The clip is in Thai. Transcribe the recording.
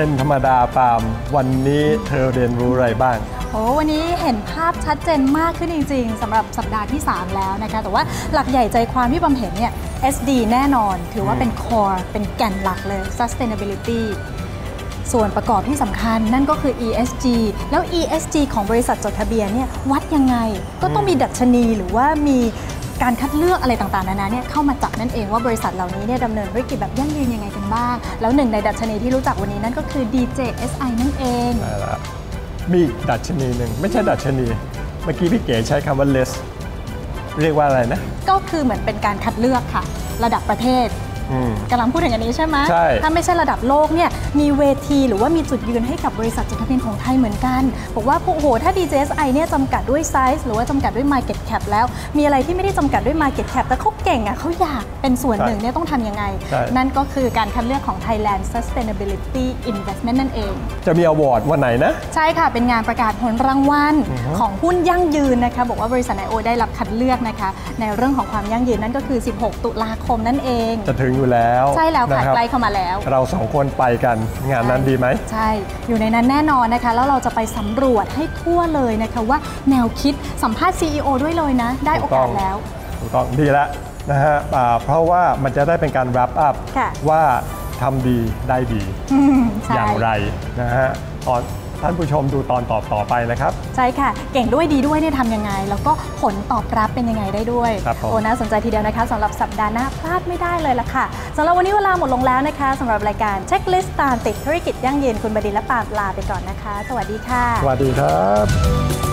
เป็นธรรมดาปาล์มวันนี้เธอเรียนรู้อะไรบ้าง โอ้วันนี้เห็นภาพชัดเจนมากขึ้นจริง ๆสำหรับสัปดาห์ที่ 3 แล้วนะคะแต่ว่าหลักใหญ่ใจความที่บำเห็นเนี่ย SD แน่นอน ถือว่าเป็น core เป็นแก่นหลักเลย sustainability ส่วนประกอบที่สำคัญนั่นก็คือ ESG แล้ว ESG ของบริษัทจดทะเบียนเนี่ยวัดยังไง ก็ต้องมีดัชนีหรือว่ามี การคัดเลือกอะไรต่างๆนานาเนี่ยเข้ามาจับนั่นเองว่าบริษัทเหล่านี้เนี่ยดำเนินธุรกิจแบบยั่งยืนยังไงกันบ้าง แล้วหนึ่งในดัชนีที่รู้จักวันนี้นั่นก็คือ DJSI นั่นเองได้ละมีอีกดัชนีหนึ่งไม่ใช่ดัชนี เมื่อกี้พี่เก๋ใช้คำว่า list เรียกว่าอะไรนะ ก็คือเหมือนเป็นการคัดเลือกค่ะ ระดับประเทศอืม กำลังพูดถึงอันนี้ใช่ไหมใช่ถ้าไม่ใช่ระดับโลกเนี่ยมีเวทีหรือว่ามีจุดยืนให้กับบริษัทจดทะเบียนของไทยเหมือนกัน บอกว่าโอ้โหถ้า DJSI เนี่ยจำกัดด้วยไซส์หรือว่าจำกัดด้วย Market Cap แล้ว มีอะไรที่ไม่ได้จำกัดด้วย Market Cap แต่เขาเก่งอะเขาอยากเป็นส่วนหนึ่งเนี่ยต้องทำยังไงใช่นั่นก็คือการคัดเลือกของ Thailand Sustainability Investment นั่นเอง จะมีอวอร์ดวันไหนนะ ใช่ค่ะ เป็นงานประกาศผลรางวัลของหุ้นยั่งยืนนะคะบอกว่าบริษัทไอโอได้รับคัดเลือกนะคะในเรื่องของความยั่งยืนนั่นก็คือ 16 ตุลาคมนั่นเองจะถึงอยู่แล้วใช่แล้วค่ะนรับใกล้เข้ามาแล้ว เราสองคนไปกันงานนั้นดีไหมใช่ อยู่ในนั้นแน่นอนนะคะ แล้วเราจะไปสำรวจให้ทั่วเลยนะคะว่าแนวคิดสัมภาษณ์ CEO ด้วยเลยนะ ได้โอกาสแล้วถูกต้องดีแล้วนะฮะอ่าเพราะว่ามันจะได้เป็นการ wrap up ค่ะว่าทำดีได้ดีอืมใช่อย่างไรนะฮะ ตอนท่านผู้ชมดูตอนต่อต่อไปนะครับ ใช่ค่ะ เก่งด้วยดีด้วยเนี่ยทำยังไง แล้วก็ผลตอบรับเป็นยังไงได้ด้วยครับผมโอ้น่าสนใจทีเดียวนะคะสำหรับสัปดาห์หน้าพลาดไม่ได้เลยล่ะค่ะสำหรับวันนี้เวลาหมดลงแล้วนะคะสำหรับรายการเช็คลิสต์ตามติดธุรกิจยั่งยืนคุณบดินทร์และปาล์มลาไปก่อนนะคะ สวัสดีค่ะ สวัสดีครับ